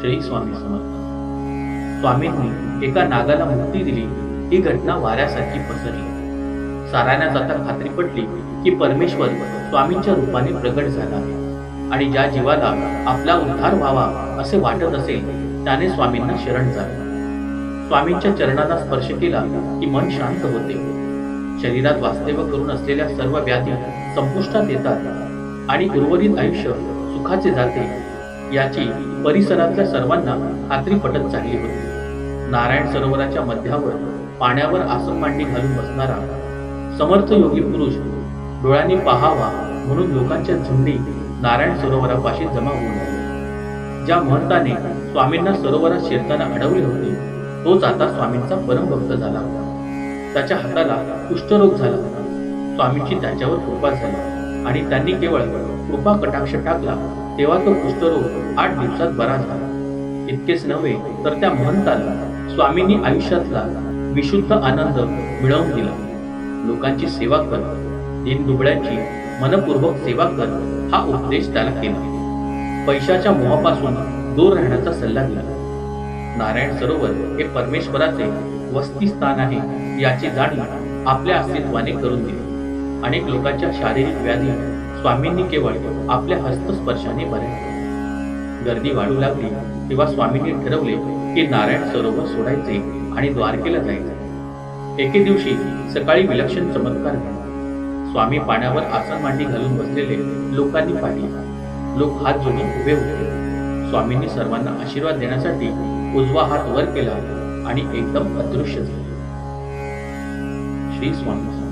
श्री स्वामी समर्थ. स्वामींनी एका नागाला मुक्ती दिली ही घटना वाऱ्यासारखी पसरली. सारायना जाता खात्री पडली की परमेश्वर स्वामींच्या रूपाने प्रगट झाला आहे. आणि ज्या जीवाला आपला उद्धार व्हावा असे वाटत असेल त्याने स्वामींना शरण जावे स्वामींच्या चरणाला स्पर्श केला की मन शांत होते. शरीरात वास्तव्य करून असलेल्या सर्व व्याधी संपुष्टात येतात आणि उर्वरित आयुष्य सुखाचे जाते. याची परिसरातल्या सर्वांना खात्री पटत चालली होती. नारायण सरोवराच्या मध्यावर पाण्यावर आसन मांडी घालून बसणारा समर्थ योगी पुरुष डोळ्यांनी पाहावा म्हणून लोकांच्या झुंडी नारायण सरोवरापाशी जमा होऊन आल्या. ज्या महंताने स्वामींना सरोवरात शिरताना अडवले होते तोच आता स्वामींचा परमभक्त झाला होता. त्याच्या हाताला कुष्ठरोग झाला. होता स्वामींची त्याच्यावर कृपा झाली आणि त्यांनी केवळ कृपा कटाक्ष टाकला. तेव्हा तो कुष्ठरोग आठ दिवसात बरा झाला. इतकेच नव्हे तर त्या महंताला स्वामींनी आयुष्यातला विशुद्ध आनंद मिळवून दिला. लोकांची सेवा कर दिन दुबळ्यांची मनपूर्वक सेवा कर हा उपदेश त्याला केला. पैशाच्या मोहापासून दूर राहण्याचा सल्ला दिला. नारायण सरोवर हे परमेश्वराचे वस्तीस्थान आहे याची जाणीव आपल्या अस्तित्वाने करून दिली. अनेक लोकांच्या शारीरिक व्याधी स्वामींनी केवळ आपल्या हस्तस्पर्शाने भरले गर्दी वाढू लागली तेव्हा स्वामींनी ठरवले की नारायण सरोवर सोडायचे आणि द्वारकेला जायचे. एके दिवशी सकाळी विलक्षण चमत्कार झाला स्वामी पाण्यावर आसन मांडी घालून बसलेले लोकांनी पाहिले. लोक हात जोडून उभे होते. स्वामींनी सर्वांना आशीर्वाद देण्यासाठी उजवा हात वर केला आणि एकदम अदृश्य झाले. श्री स्वामी